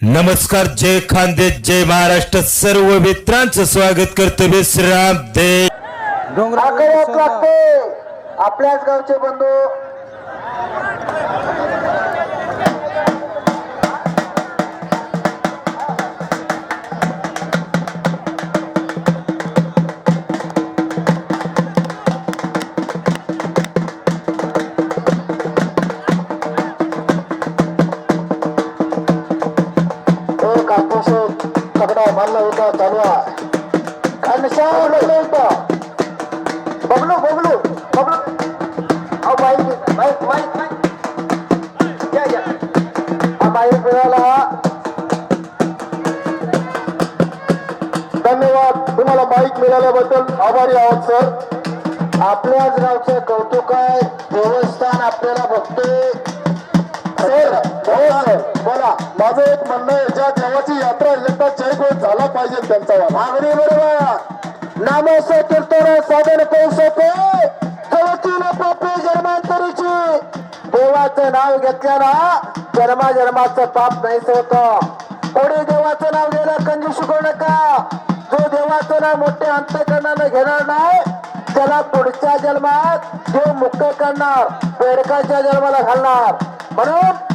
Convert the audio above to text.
नमस्कार जय खानदे जय महाराष्ट्र. सर्व मित्रांचं स्वागत करतो विश्राम दे आकड्यात लागते आपल्याच गावचे बंधू अतिशय मारला मानला होता चालवा आहे आणि लागला होता बबलू बबलू बबलू. अहो या या. हा बाईक मिळाला. धन्यवाद. तुम्हाला बाईक मिळाल्याबद्दल आभारी आहोत सर. आपल्याच गावचं कौतुक आहे. देवस्थान आपल्याला बघतोय. माझं एक म्हणणं आहे ज्या देवाची यात्रा एकदा जयघोष झाला पाहिजे त्यांचा मागणी बरोबर नामोस कीर्तन साधन कौशके कवतील पापे जन्मांतरीची. देवाचं नाव घेतल्यानं जन्मा जन्माचं पाप नाही होत. कोणी देवाचं नाव घ्यायला कंजू शिकवू नका. जो देवाचं नाव मोठ्या अंतकरणानं घेणार नाही त्याला पुढच्या जन्मात देव मुक्त करणार बेडकाच्या जन्माला घालणार. म्हणून